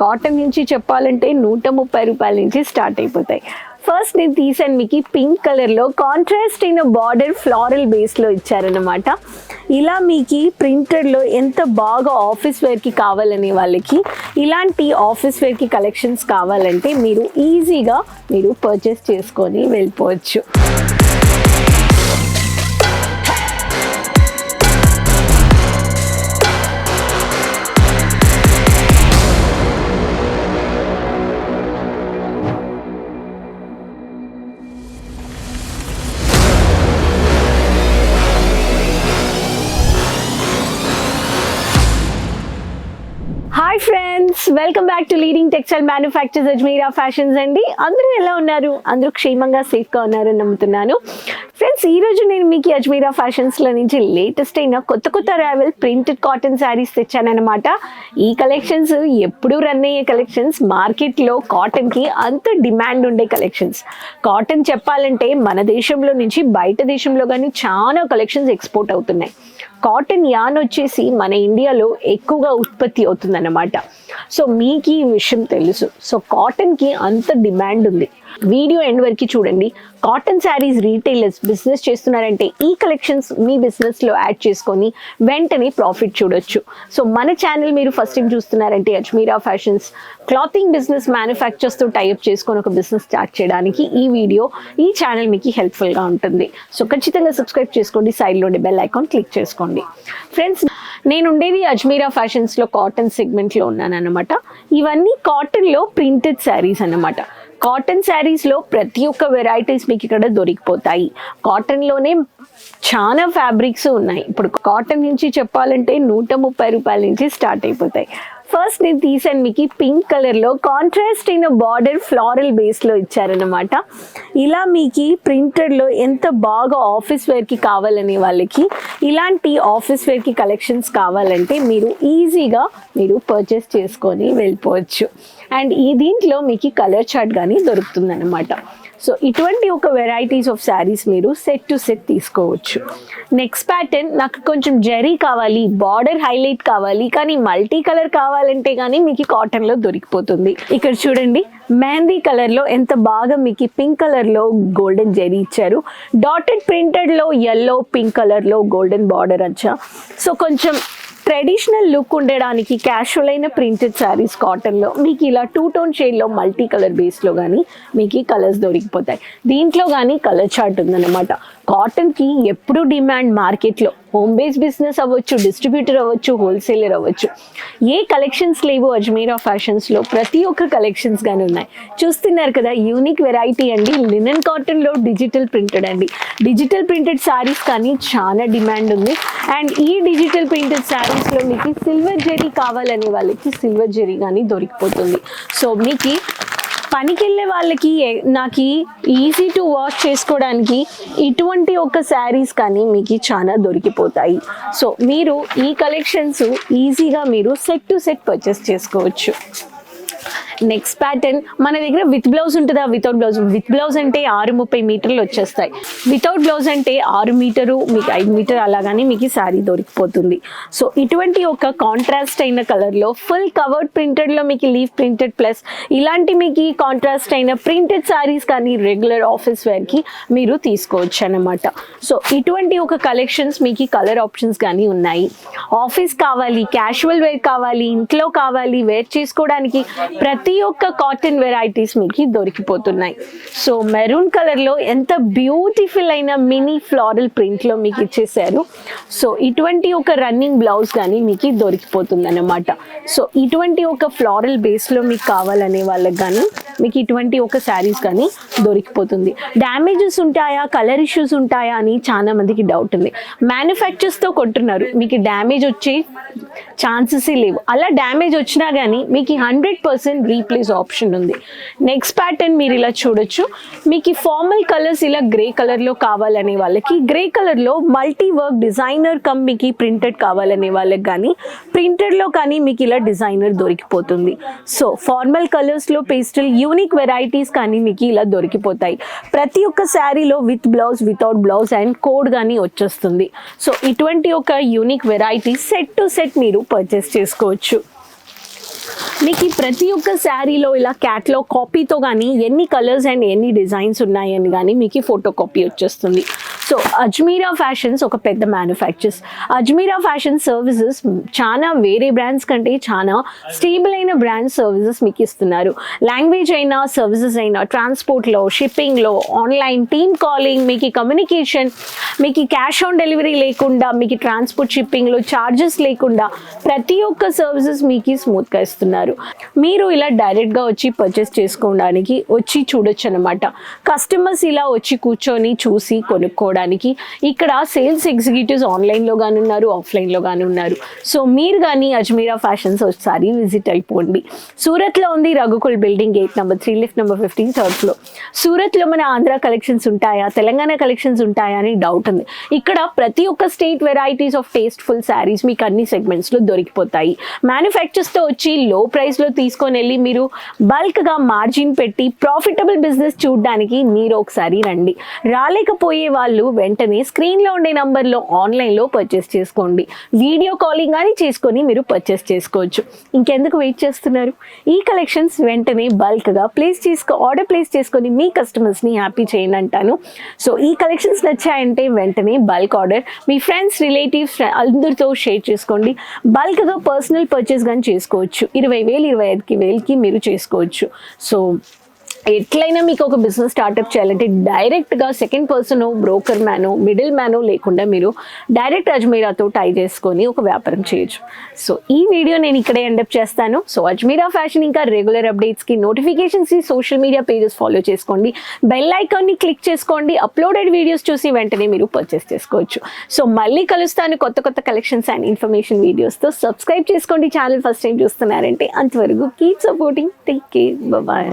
Cotton నుంచి చెప్పాలంటే నూట ముప్పై రూపాయల నుంచి స్టార్ట్ అయిపోతాయి. ఫస్ట్ నేను తీసాను మీకు పింక్ కలర్లో కాంట్రాస్ట్ అయిన బార్డర్ ఫ్లారల్ బేస్లో ఇచ్చారనమాట ఇలా మీకు ప్రింటెడ్లో ఎంత బాగా ఆఫీస్ వేర్కి కావాలనే వాళ్ళకి ఇలాంటి ఆఫీస్ వేర్కి కలెక్షన్స్ కావాలంటే మీరు ఈజీగా మీరు పర్చేస్ చేసుకొని వెళ్ళిపోవచ్చు. Hi friends welcome back to leading textile manufactures Ajmera fashions అండి. అందరూ ఎలా ఉన్నారు? అందరూ క్షేమంగా సేఫ్గా ఉన్నారని నమ్ముతున్నాను. ఫ్రెండ్స్ ఈ రోజు నేను మీకు అజ్మీరా ఫ్యాషన్స్లో నుంచి లేటెస్ట్ అయిన కొత్త కొత్త రావెల్ ప్రింటెడ్ కాటన్ శారీస్ తెచ్చానమాట ఈ కలెక్షన్స్ ఎప్పుడు రన్ అయ్యే కలెక్షన్స్ మార్కెట్లో కాటన్కి అంత డిమాండ్ ఉండే కలెక్షన్స్ కాటన్ చెప్పాలంటే మన దేశంలో నుంచి బయట దేశంలో కానీ చాలా కలెక్షన్స్ ఎక్స్పోర్ట్ అవుతున్నాయి. కాటన్ యాన్ వచ్చేసి మన ఇండియాలో ఎక్కువగా ఉత్పత్తి అవుతుందన్నమాట. సో మీకు ఈ విషయం తెలుసు. సో కాటన్కి అంత డిమాండ్ ఉంది. వీడియో ఎండ్ వరకు చూడండి. కాటన్ శారీస్ రీటైలర్స్ బిజినెస్ చేస్తున్నారంటే ఈ కలెక్షన్స్ మీ బిజినెస్లో యాడ్ చేసుకొని వెంటనే ప్రాఫిట్ చూడొచ్చు. సో మన ఛానల్ మీరు ఫస్ట్ టైం చూస్తున్నారంటే అజ్మీరా ఫ్యాషన్స్ క్లాతింగ్ బిజినెస్ మ్యానుఫ్యాక్చర్స్తో టైప్ చేసుకొని ఒక బిజినెస్ స్టార్ట్ చేయడానికి ఈ వీడియో ఈ ఛానల్ మీకు హెల్ప్ఫుల్గా ఉంటుంది. సో ఖచ్చితంగా సబ్స్క్రైబ్ చేసుకోండి. సైడ్లో ఉండే బెల్ ఐకాన్ క్లిక్ చేసుకోండి. ఫ్రెండ్స్ నేను ఉండేది అజ్మీరా ఫ్యాషన్స్లో కాటన్ సెగ్మెంట్లో ఉన్నాను అనమాట ఇవన్నీ కాటన్లో ప్రింటెడ్ శారీస్ అన్నమాట. కాటన్ శారీస్లో ప్రతి ఒక్క వెరైటీస్ మీకు ఇక్కడ దొరికిపోతాయి. కాటన్లోనే చాలా ఫ్యాబ్రిక్స్ ఉన్నాయి. ఇప్పుడు కాటన్ నుంచి చెప్పాలంటే నూట ముప్పై రూపాయల నుంచి స్టార్ట్ అయిపోతాయి. ఫస్ట్ నేను తీసాను మీకు పింక్ కలర్లో కాంట్రాస్ట్ అయిన బార్డర్ ఫ్లారల్ బేస్లో ఇచ్చారనమాట ఇలా మీకు ప్రింటెడ్లో ఎంత బాగా ఆఫీస్ వేర్కి కావాలనే వాళ్ళకి ఇలాంటి ఆఫీస్ వేర్కి కలెక్షన్స్ కావాలంటే మీరు ఈజీగా మీరు పర్చేస్ చేసుకొని వెళ్ళిపోవచ్చు. అండ్ ఈ దీంట్లో మీకు కలర్ చార్ట్ కానీ దొరుకుతుందన్నమాట. సో ఇటువంటి ఒక వెరైటీస్ ఆఫ్ శారీస్ మీరు సెట్ టు సెట్ తీసుకోవచ్చు. నెక్స్ట్ ప్యాటర్న్ నాకు కొంచెం జరీ కావాలి బార్డర్ హైలైట్ కావాలి కానీ మల్టీ కలర్ కావాలంటే కానీ మీకు కాటన్లో దొరికిపోతుంది. ఇక్కడ చూడండి మెహందీ కలర్లో ఎంత బాగా మీకు పింక్ కలర్లో గోల్డెన్ జరీ ఇచ్చారు. డాటెడ్ ప్రింటెడ్లో ఎల్లో పింక్ కలర్లో గోల్డెన్ బార్డర్ వచ్చా సో కొంచెం ట్రెడిషనల్ లుక్ ఉండడానికి క్యాషువల్ అయిన ప్రింటెడ్ శారీస్ కాటన్లో మీకు ఇలా టూ టోన్ షేడ్లో మల్టీ కలర్ బేస్లో కానీ మీకు ఈ కలర్స్ దొరికిపోతాయి. దీంట్లో కానీ కలర్ చార్ట్ ఉందన్నమాట. కాటన్కి ఎప్పుడు డిమాండ్ మార్కెట్లో. హోమ్ బేస్ బిజినెస్ అవ్వచ్చు డిస్ట్రిబ్యూటర్ అవ్వచ్చు హోల్సేలర్ అవ్వచ్చు. ఏ కలెక్షన్స్ లేవు అజ్మీరా ఫ్యాషన్స్లో? ప్రతి ఒక్క కలెక్షన్స్ కానీ ఉన్నాయి. చూస్తున్నారు కదా యూనిక్ వెరైటీ అండి. లినన్ కాటన్లో డిజిటల్ ప్రింటెడ్ అండి. డిజిటల్ ప్రింటెడ్ శారీస్ కానీ చాలా డిమాండ్ ఉంది. అండ్ ఈ డిజిటల్ ప్రింటెడ్ శారీస్లో మీకు సిల్వర్ జెరీ కావాలనే వాళ్ళకి సిల్వర్ జెరీ కానీ దొరికిపోతుంది. సో మీకు పనికి వెళ్ళే వాళ్ళకి నాకు ఈజీ టు వాష్ చేసుకోవడానికి ఇటువంటి ఒక శారీస్ కానీ మీకు చాలా దొరికిపోతాయి. సో మీరు ఈ కలెక్షన్స్ ఈజీగా మీరు సెట్ టు సెట్ పర్చేస్ చేసుకోవచ్చు. నెక్స్ట్ ప్యాటర్న్ మన దగ్గర విత్ బ్లౌజ్ ఉంటుందా? వితౌట్ బ్లౌజ్ విత్ బ్లౌజ్ అంటే ఆరు ముప్పై మీటర్లు వచ్చేస్తాయి. వితౌట్ బ్లౌజ్ అంటే ఆరు మీటరు మీకు ఐదు మీటర్ అలాగానే మీకు శారీ దొరికిపోతుంది. సో ఇటువంటి ఒక కాంట్రాస్ట్ అయిన కలర్లో ఫుల్ కవర్డ్ ప్రింటెడ్లో మీకు లీవ్ ప్రింటెడ్ ప్లస్ ఇలాంటి మీకు కాంట్రాస్ట్ అయిన ప్రింటెడ్ శారీస్ కానీ రెగ్యులర్ ఆఫీస్ వేర్కి మీరు తీసుకోవచ్చు అనమాట సో ఇటువంటి ఒక కలెక్షన్స్ మీకు కలర్ ఆప్షన్స్ కానీ ఉన్నాయి. ఆఫీస్ కావాలి క్యాషువల్ వేర్ కావాలి ఇంట్లో కావాలి వేర్ చేసుకోవడానికి ప్రతి ప్రతి ఒక్క కాటన్ వెరైటీస్ మీకు దొరికిపోతున్నాయి. సో మెరూన్ కలర్లో ఎంత బ్యూటిఫుల్ అయిన మినీ ఫ్లారల్ ప్రింట్లో మీకు ఇచ్చేసారు సో ఇటువంటి ఒక రన్నింగ్ బ్లౌజ్ కానీ మీకు దొరికిపోతుంది అనమాట సో ఇటువంటి ఒక ఫ్లారల్ బేస్లో మీకు కావాలనే వాళ్ళకి కానీ మీకు ఇటువంటి ఒక శారీస్ కానీ దొరికిపోతుంది. డ్యామేజెస్ ఉంటాయా? కలర్ ఇష్యూస్ ఉంటాయా అని చాలా మందికి డౌట్ ఉంది. మ్యానుఫ్యాక్చర్స్తో కొట్టున్నారు. మీకు డ్యామేజ్ వచ్చే ఛాన్సెస్ లేవు. అలా డ్యామేజ్ వచ్చినా కానీ మీకు hundred percent re replace option ఉంది. నెక్స్ట్ ప్యాటర్న్ మీరు ఇలా చూడొచ్చు. మీకు ఫార్మల్ కలర్స్ ఇలా గ్రే కలర్లో కావాలనే వాళ్ళకి గ్రే కలర్లో మల్టీ వర్క్ డిజైనర్ కమ్ మీకు ప్రింటెడ్ కావాలనే వాళ్ళకి కానీ ప్రింటెడ్లో కానీ మీకు ఇలా డిజైనర్ దొరికిపోతుంది. సో ఫార్మల్ కలర్స్లో పేస్టల్ యూనిక్ వెరైటీస్ కానీ మీకు ఇలా దొరికిపోతాయి. ప్రతి ఒక్క శారీలో with blouse without blouse and code కానీ వచ్చేస్తుంది. సో ఇటువంటి ఒక unique variety set to set మీరు పర్చేస్ చేసుకోవచ్చు. మీకు ఈ ప్రతి ఒక్క శారీలో ఇలా క్యాట్లో కాపీతో కానీ ఎన్ని కలర్స్ అండ్ ఎన్ని డిజైన్స్ ఉన్నాయని కానీ మీకు ఫోటో కాపీ వచ్చేస్తుంది. సో అజ్మీరా ఫ్యాషన్స్ ఒక పెద్ద మ్యానుఫ్యాక్చర్స్ అజ్మీరా ఫ్యాషన్ సర్వీసెస్ చాలా వేరే బ్రాండ్స్ కంటే చాలా స్టేబుల్ అయిన బ్రాండ్ సర్వీసెస్ మీకు ఇస్తున్నారు. లాంగ్వేజ్ అయినా సర్వీసెస్ అయినా ట్రాన్స్పోర్ట్లో షిప్పింగ్లో ఆన్లైన్ టీమ్ కాలింగ్ మీకు కమ్యూనికేషన్ మీకు క్యాష్ ఆన్ డెలివరీ లేకుండా మీకు ట్రాన్స్పోర్ట్ షిప్పింగ్లో ఛార్జెస్ లేకుండా ప్రతి ఒక్క సర్వీసెస్ మీకు స్మూత్గా ఇస్తున్నారు. మీరు ఇలా డైరెక్ట్గా వచ్చి పర్చేస్ చేసుకోవడానికి వచ్చి చూడొచ్చు అనమాట కస్టమర్స్ ఇలా వచ్చి కూర్చొని చూసి కొనుక్కోవడం చేసుకోవడానికి ఇక్కడ సేల్స్ ఎగ్జిక్యూటివ్స్ ఆన్లైన్లో కానీ ఉన్నారు ఆఫ్లైన్లో కానీ ఉన్నారు సో మీరు కానీ అజ్మీరా ఫ్యాషన్స్ ఒకసారి విజిట్ అయిపోండి. సూరత్లో ఉంది Raghukul building gate number three lift number fifteen third floor సూరత్లో మన ఆంధ్ర కలెక్షన్స్ ఉంటాయా? తెలంగాణ కలెక్షన్స్ ఉంటాయా అని డౌట్ ఉంది. ఇక్కడ ప్రతి ఒక్క state varieties of tasteful saris మీకు అన్ని సెగ్మెంట్స్లో దొరికిపోతాయి. మ్యానుఫ్యాక్చర్స్తో వచ్చి లో ప్రైస్లో తీసుకొని వెళ్ళి మీరు బల్క్గా మార్జిన్ పెట్టి ప్రాఫిటబుల్ బిజినెస్ చూడడానికి మీరు ఒకసారి రండి. రాలేకపోయే వాళ్ళు వెంటనే స్క్రీన్లో ఉండే నంబర్లో ఆన్లైన్లో పర్చేస్ చేసుకోండి. వీడియో కాలింగ్ కానీ చేసుకొని మీరు పర్చేస్ చేసుకోవచ్చు. ఇంకెందుకు వెయిట్ చేస్తున్నారు? ఈ కలెక్షన్స్ వెంటనే బల్క్గా ప్లేస్ చేసుకో ఆర్డర్ ప్లేస్ చేసుకొని మీ కస్టమర్స్ని హ్యాపీ చేయండి అంటాను. సో ఈ కలెక్షన్స్ నచ్చాయంటే వెంటనే బల్క్ ఆర్డర్ మీ ఫ్రెండ్స్ రిలేటివ్స్ అందరితో షేర్ చేసుకోండి. బల్క్గా పర్సనల్ పర్చేస్ కానీ చేసుకోవచ్చు. ఇరవై వేలు ఇరవై ఐదుకి వేలకి మీరు చేసుకోవచ్చు. సో ఎట్లయినా మీకు ఒక బిజినెస్ స్టార్ట్అప్ చేయాలంటే డైరెక్ట్గా second person broker man middle man లేకుండా మీరు డైరెక్ట్ అజ్మీరాతో టై చేసుకొని ఒక వ్యాపారం చేయొచ్చు. సో ఈ వీడియో నేను ఇక్కడే ఎండప్ చేస్తాను. సో అజ్మీరా ఫ్యాషన్ ఇంకా regular అప్డేట్స్కి notifications social media pages follow చేసుకోండి. బెల్ ఐకాన్ని క్లిక్ చేసుకోండి. అప్లోడెడ్ వీడియోస్ చూసి వెంటనే మీరు పర్చేస్ చేసుకోవచ్చు. సో మళ్ళీ కలుస్తాను కొత్త కొత్త కలెక్షన్స్ అండ్ ఇన్ఫర్మేషన్ వీడియోస్తో సబ్స్క్రైబ్ చేసుకోండి. ఛానల్ ఫస్ట్ టైం చూస్తున్నారంటే అంతవరకు keep supporting take care bye